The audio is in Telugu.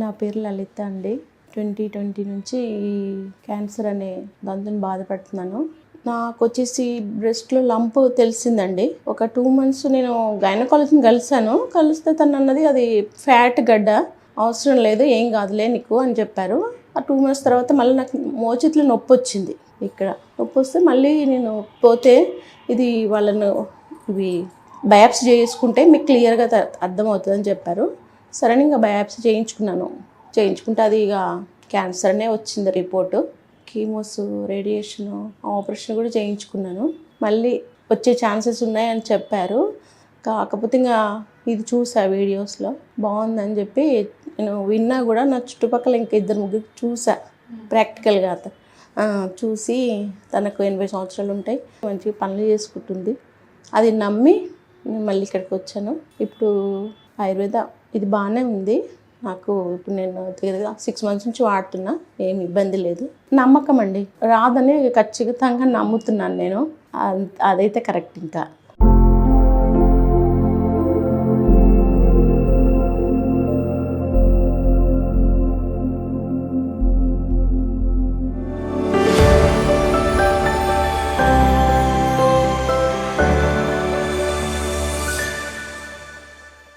నా పేరు లలిత అండి. ట్వంటీ ట్వంటీ నుంచి ఈ క్యాన్సర్ అనే దాంతో బాధపడుతున్నాను. నాకు వచ్చేసి బ్రెస్ట్లో లంప్ తెలిసిందండి. ఒక టూ మంత్స్ నేను గైనకాలజీని కలిశాను. కలిస్తే తను అన్నది అది ఫ్యాట్ గడ్డ. అవసరం లేదు ఏం కాదులే నీకు అని చెప్పారు. ఆ టూ మంత్స్ తర్వాత మళ్ళీ నాకు మోచేతిలో నొప్పి వచ్చింది ఇక్కడ. నొప్పి వస్తే మళ్ళీ నేను పోతే ఇది వాళ్ళను ఇవి బయాప్స్ చేసుకుంటే మీకు క్లియర్గా అర్థమవుతుందని చెప్పారు. సరే అని ఇంకా బయాప్సీ చేయించుకున్నాను. చేయించుకుంటే అది ఇక క్యాన్సర్ అనే వచ్చింది రిపోర్టు కీమోస్ రేడియేషన్ ఆపరేషన్ కూడా చేయించుకున్నాను. మళ్ళీ వచ్చే ఛాన్సెస్ ఉన్నాయని చెప్పారు. కాకపోతే ఇంకా ఇది చూసా వీడియోస్లో బాగుందని చెప్పి నేను విన్నా కూడా నా చుట్టుపక్కల ఇంకా ఇద్దరు ముగ్గురు చూసా. ప్రాక్టికల్గా చూసి తనకు ఎనభై సంవత్సరాలు ఉంటాయి. మంచిగా పనులు చేసుకుంటుంది. అది నమ్మి నేను మళ్ళీ ఇక్కడికి వచ్చాను. ఇప్పుడు ఆయుర్వేద ఇది బాగానే ఉంది. నాకు ఇప్పుడు నేను సిక్స్ మంత్స్ నుంచి వాడుతున్నా. ఏమి ఇబ్బంది లేదు. నమ్మకం అండి. రాదని ఖచ్చితంగా నమ్ముతున్నాను నేను. అదైతే కరెక్ట్ ఇంకా.